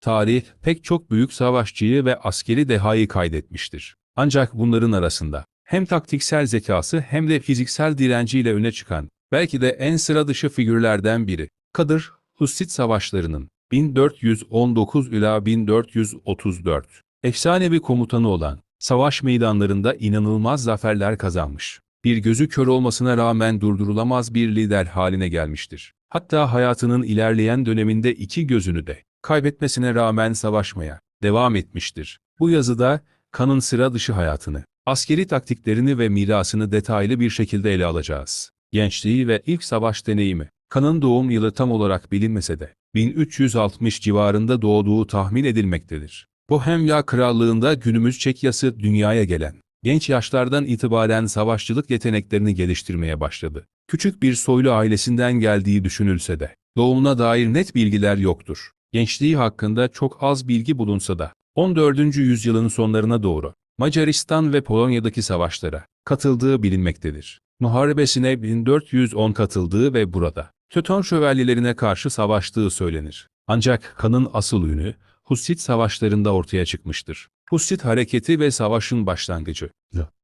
Tarih pek çok büyük savaşçıyı ve askeri dehayı kaydetmiştir. Ancak bunların arasında hem taktiksel zekası hem de fiziksel direnciyle öne çıkan, belki de en sıra dışı figürlerden biri, Kadır, Hussit savaşlarının 1419 ila 1434 efsanevi komutanı olan, savaş meydanlarında inanılmaz zaferler kazanmış. Bir gözü kör olmasına rağmen durdurulamaz bir lider haline gelmiştir. Hatta hayatının ilerleyen döneminde iki gözünü de kaybetmesine rağmen savaşmaya devam etmiştir. Bu yazıda Kan'ın sıra dışı hayatını, askeri taktiklerini ve mirasını detaylı bir şekilde ele alacağız. Gençliği ve ilk savaş deneyimi, Kan'ın doğum yılı tam olarak bilinmese de 1360 civarında doğduğu tahmin edilmektedir. Bohemya Krallığı'nda günümüz Çekyası dünyaya gelen, genç yaşlardan itibaren savaşçılık yeteneklerini geliştirmeye başladı. Küçük bir soylu ailesinden geldiği düşünülse de, doğumuna dair net bilgiler yoktur. Gençliği hakkında çok az bilgi bulunsa da, 14. yüzyılın sonlarına doğru Macaristan ve Polonya'daki savaşlara katıldığı bilinmektedir. Muharebesine 1410 katıldığı ve burada Teuton şövalyelerine karşı savaştığı söylenir. Ancak kanın asıl ünü Hussit savaşlarında ortaya çıkmıştır. Hussit hareketi ve savaşın başlangıcı.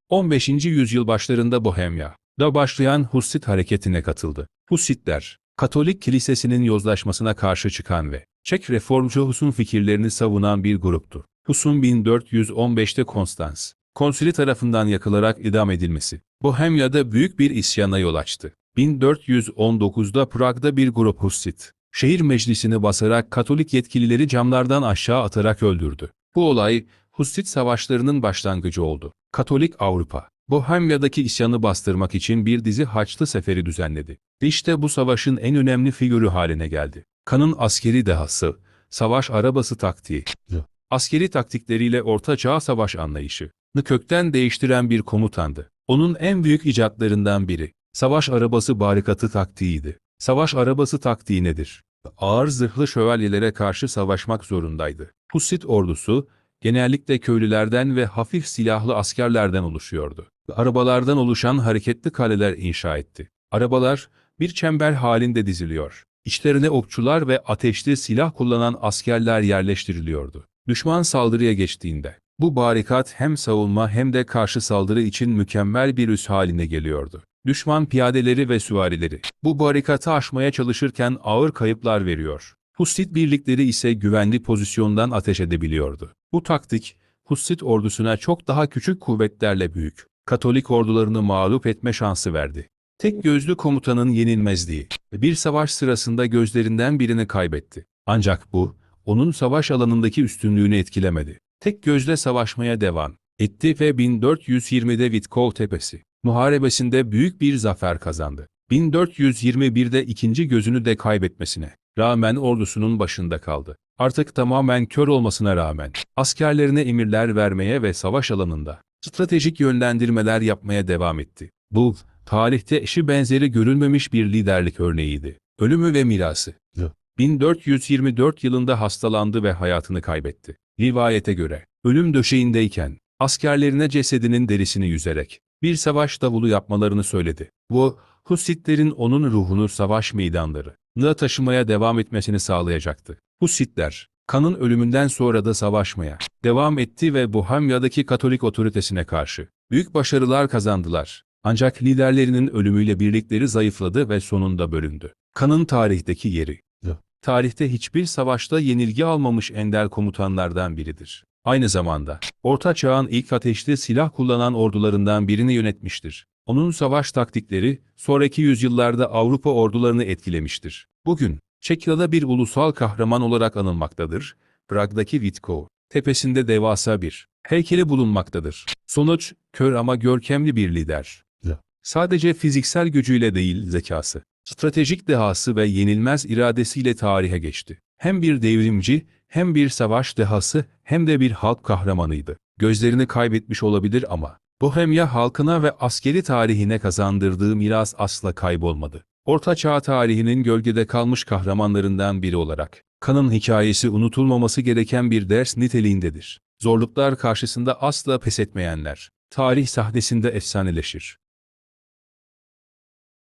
15. yüzyıl başlarında Bohemya'da başlayan Hussit hareketine katıldı. Hussitler, Katolik kilisesinin yozlaşmasına karşı çıkan ve Çek reformcu Hus'un fikirlerini savunan bir gruptu. Hus'un 1415'te Konstans, konsili tarafından yakılarak idam edilmesi, Bohemya'da büyük bir isyana yol açtı. 1419'da Prag'da bir grup Hussit, şehir meclisini basarak Katolik yetkilileri camlardan aşağı atarak öldürdü. Bu olay, Hussit savaşlarının başlangıcı oldu. Katolik Avrupa, Bohemya'daki isyanı bastırmak için bir dizi Haçlı seferi düzenledi. İşte bu savaşın en önemli figürü haline geldi. Kan'ın askeri dehası, savaş arabası taktiği, askeri taktikleriyle Orta Çağ savaş anlayışı, kökten değiştiren bir komutandı. Onun en büyük icatlarından biri, savaş arabası barikatı taktiğiydi. Savaş arabası taktiği nedir? Ağır zırhlı şövalyelere karşı savaşmak zorundaydı. Hussit ordusu, genellikle köylülerden ve hafif silahlı askerlerden oluşuyordu. Arabalardan oluşan hareketli kaleler inşa etti. Arabalar, bir çember halinde diziliyor. İçlerine okçular ve ateşli silah kullanan askerler yerleştiriliyordu. Düşman saldırıya geçtiğinde, bu barikat hem savunma hem de karşı saldırı için mükemmel bir üs haline geliyordu. Düşman piyadeleri ve süvarileri, bu barikatı aşmaya çalışırken ağır kayıplar veriyor. Hussit birlikleri ise güvenli pozisyondan ateş edebiliyordu. Bu taktik, Hussit ordusuna çok daha küçük kuvvetlerle büyük, Katolik ordularını mağlup etme şansı verdi. Tek gözlü komutanın yenilmezliği, bir savaş sırasında gözlerinden birini kaybetti. Ancak bu, onun savaş alanındaki üstünlüğünü etkilemedi. Tek gözle savaşmaya devam etti ve 1420'de Vitkov Tepesi muharebesinde büyük bir zafer kazandı. 1421'de ikinci gözünü de kaybetmesine rağmen ordusunun başında kaldı. Artık tamamen kör olmasına rağmen askerlerine emirler vermeye ve savaş alanında stratejik yönlendirmeler yapmaya devam etti. Bu, tarihte eşi benzeri görülmemiş bir liderlik örneğiydi. Ölümü ve mirası. 1424 yılında hastalandı ve hayatını kaybetti. Rivayete göre, ölüm döşeğindeyken, askerlerine cesedinin derisini yüzerek, bir savaş davulu yapmalarını söyledi. Bu, Hussitlerin onun ruhunu savaş meydanlarına taşımaya devam etmesini sağlayacaktı. Hussitler, Kan'ın ölümünden sonra da savaşmaya devam etti ve Bohemya'daki Katolik otoritesine karşı büyük başarılar kazandılar. Ancak liderlerinin ölümüyle birlikleri zayıfladı ve sonunda bölündü. Kan'ın tarihteki yeri, tarihte hiçbir savaşta yenilgi almamış ender komutanlardan biridir. Aynı zamanda, Orta Çağ'ın ilk ateşli silah kullanan ordularından birini yönetmiştir. Onun savaş taktikleri, sonraki yüzyıllarda Avrupa ordularını etkilemiştir. Bugün, Çekya'da bir ulusal kahraman olarak anılmaktadır. Prag'daki Vitkov, tepesinde devasa bir heykeli bulunmaktadır. Sonuç, kör ama görkemli bir lider. Sadece fiziksel gücüyle değil zekası, stratejik dehası ve yenilmez iradesiyle tarihe geçti. Hem bir devrimci, hem bir savaş dehası, hem de bir halk kahramanıydı. Gözlerini kaybetmiş olabilir ama, Bohemya halkına ve askeri tarihine kazandırdığı miras asla kaybolmadı. Orta Çağ tarihinin gölgede kalmış kahramanlarından biri olarak, Kan'ın hikayesi unutulmaması gereken bir ders niteliğindedir. Zorluklar karşısında asla pes etmeyenler, tarih sahnesinde efsaneleşir.